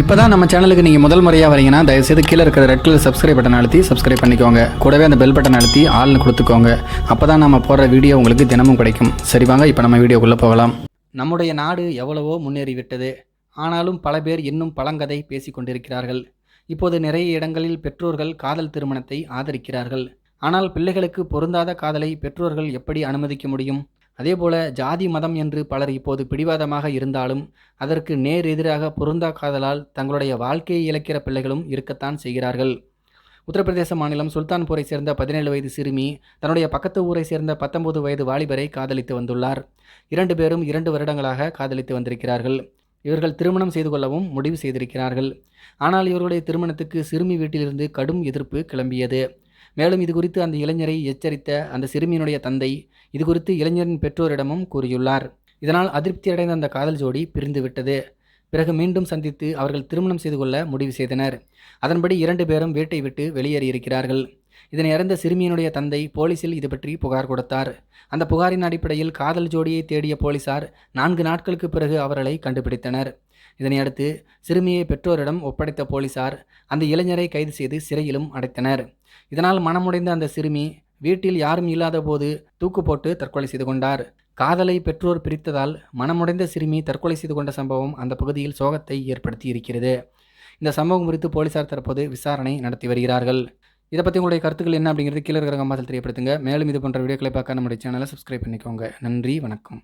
இப்போ தான் நம்ம சேனலுக்கு நீங்கள் முதல் முறையாக வரீங்கன்னா தயவுசெய்து கீழே இருக்கிற ரெட் கலர் சப்ஸ்கிரைப் பட்டன் அழுத்தி சப்ஸ்கிரைப் பண்ணிக்கோங்க. கூடவே அந்த பெல் பட்டன் அழுத்தி ஆள்னு கொடுத்துக்கோங்க. அப்போ தான் நம்ம போடுற வீடியோ உங்களுக்கு தினமும் கிடைக்கும். சரி வாங்க இப்போ நம்ம வீடியோக்குள்ளே போகலாம். நம்முடைய நாடு எவ்வளவோ முன்னேறிவிட்டது. ஆனாலும் பல பேர் இன்னும் பழங்கதை பேசிக் கொண்டிருக்கிறார்கள். இப்போது நிறைய இடங்களில் பெற்றோர்கள் காதல் திருமணத்தை ஆதரிக்கிறார்கள். ஆனால் பிள்ளைகளுக்கு பொருந்தாத காதலை பெற்றோர்கள் எப்படி அனுமதிக்க முடியும்? அதேபோல ஜாதி மதம் என்று பலர் இப்போது பிடிவாதமாக இருந்தாலும் அதற்கு நேர் எதிராக பொருந்தா காதலால் தங்களுடைய வாழ்க்கையை இழக்கிற பிள்ளைகளும் இருக்கத்தான் செய்கிறார்கள். உத்தரப்பிரதேச மாநிலம் சுல்தான்பூரை சேர்ந்த பதினேழு வயது சிறுமி தன்னுடைய பக்கத்து ஊரை சேர்ந்த பத்தொன்பது வயது வாலிபரை காதலித்து வந்துள்ளார். இரண்டு பேரும் இரண்டு வருடங்களாக காதலித்து வந்திருக்கிறார்கள். இவர்கள் திருமணம் செய்து கொள்ளவும் முடிவு செய்திருக்கிறார்கள். ஆனால் இவர்களுடைய திருமணத்துக்கு சிறுமி வீட்டிலிருந்து கடும் எதிர்ப்பு கிளம்பியது. மேலும் இது குறித்து அந்த இளைஞரை எச்சரித்த அந்த சிறுமியினுடைய தந்தை இது குறித்து இளைஞரின் பெற்றோரிடமும் கூறியுள்ளார். இதனால் அதிருப்தி அடைந்த அந்த காதல் ஜோடி பிரிந்து விட்டது. பிறகு மீண்டும் சந்தித்து அவர்கள் திருமணம் செய்து கொள்ள முடிவு செய்தனர். அதன்படி இரண்டு பேரும் வீட்டை விட்டு வெளியேறியிருக்கிறார்கள் இதனை அறிந்த சிறுமியினுடைய தந்தை போலீசில் இது பற்றி புகார் கொடுத்தார். அந்த புகாரின் அடிப்படையில் காதல் ஜோடியை தேடிய போலீசார் நான்கு நாட்களுக்கு பிறகு அவர்களை கண்டுபிடித்தனர். இதனையடுத்து சிறுமியை பெற்றோரிடம் ஒப்படைத்த போலீசார் அந்த இளைஞரை கைது செய்து சிறையிலும் அடைத்தனர். இதனால் மனமுடைந்த அந்த சிறுமி வீட்டில் யாரும் இல்லாத போது தூக்கு போட்டு தற்கொலை செய்து கொண்டார். காதலை பெற்றோர் பிரித்ததால் மனமுடைந்த சிறுமி தற்கொலை செய்து கொண்ட சம்பவம் அந்த பகுதியில் சோகத்தை ஏற்படுத்தி இருக்கிறது இந்த சம்பவம் குறித்து போலீசார் தற்போது விசாரணை நடத்தி வருகிறார்கள். இதை பற்றி உங்களுடைய கருத்துக்கள் என்ன அப்படிங்கிறது கீழே இருக்கிற கம்பாசல் தெரியப்படுத்துங்க. மேலும் இது போன்ற வீடியோக்களை பார்க்க நம்முடைய சேனலை சப்ஸ்கிரைப் பண்ணிக்கோங்க. நன்றி வணக்கம்.